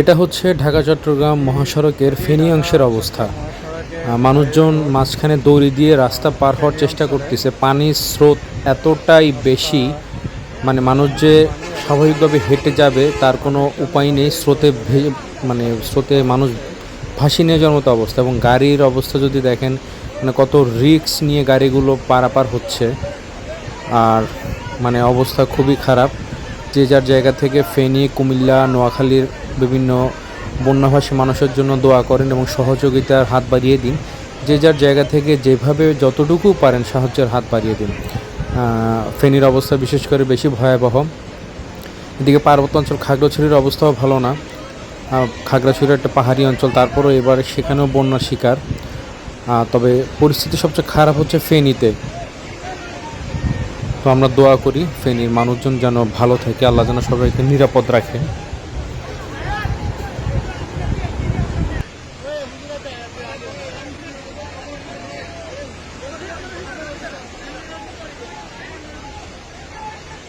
এটা হচ্ছে ঢাকা, চট্টগ্রাম মহাসড়কের ফেনী অংশের অবস্থা। মানুষজন মাঝখানে দড়ি দিয়ে রাস্তা পার হওয়ার চেষ্টা করতেছে। পানির স্রোত এতটাই বেশি মানে মানুষ যে স্বাভাবিকভাবে হেঁটে যাবে তার কোনো উপায় নেই। স্রোতে মানে স্রোতে মানুষ ভাসি নিয়ে যাওয়ার মতো অবস্থা। এবং গাড়ির অবস্থা যদি দেখেন মানে কত রিস্ক নিয়ে গাড়িগুলো পারাপার হচ্ছে। আর মানে অবস্থা খুবই খারাপ। যে যার জায়গা থেকে ফেনী, কুমিল্লা, নোয়াখালীর বিভিন্ন বন্যাভাসী মানুষের জন্য দোয়া করেন এবং সহযোগিতার হাত বাড়িয়ে দিন। যে যার জায়গা থেকে যেভাবে যতটুকু পারেন সাহায্যের হাত বাড়িয়ে দিন। ফেনীর অবস্থা বিশেষ করে বেশি ভয়াবহ। এদিকে পার্বত্য অঞ্চল খাগড়াছড়ির অবস্থাও ভালো না। খাগড়াছড়ি একটা পাহাড়ি অঞ্চল, তারপরেও এবার সেখানেও বন্যার শিকার। তবে পরিস্থিতি সবচেয়ে খারাপ হচ্ছে ফেনীতে। তো আমরা দোয়া করি ফেনীর মানুষজন যেন ভালো থাকে, আল্লাহ যেন সবাইকে নিরাপদ রাখে।